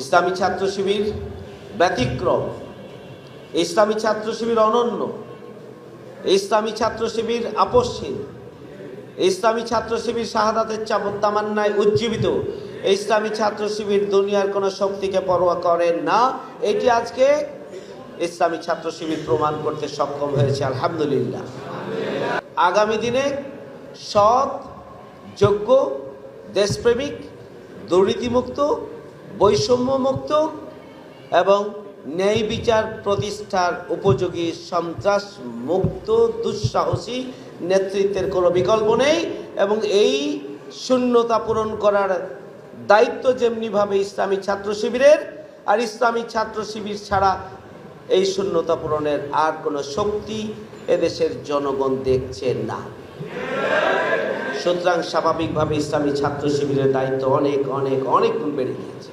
ইসলামী ছাত্র শিবির ব্যতিক্রম। ইসলামী ছাত্র শিবির অনন্য। ইসলামী ছাত্র শিবির আপসহীন ইসলামী ছাত্র শিবির শাহাদাতের চাবত তামান্নায় উজ্জীবিত। ইসলামী ছাত্র শিবির দুনিয়ার কোনো শক্তিকে পরোয়া করেন না। এটি আজকে ইসলামী ছাত্র শিবির প্রমাণ করতে সক্ষম হয়েছে, আলহামদুলিল্লাহ। আগামী দিনে সৎ, যোগ্য, দেশপ্রেমিক, দুর্নীতিমুক্ত বৈষম্যমুক্ত এবং ন্যায় বিচার প্রতিষ্ঠার উপযোগী সন্ত্রাস মুক্ত দুঃসাহসী নেতৃত্বের কোনো বিকল্প নেই এবং এই শূন্যতা পূরণ করার দায়িত্ব যেমনিভাবে ইসলামী ছাত্র শিবিরের, আর ইসলামী ছাত্র শিবির ছাড়া এই শূন্যতা পূরণের আর কোনো শক্তি এদেশের জনগণ দেখছে না। সুতরাং স্বাভাবিকভাবে ইসলামী ছাত্র শিবিরের দায়িত্ব অনেক অনেক অনেক গুণ বেড়ে গিয়েছে।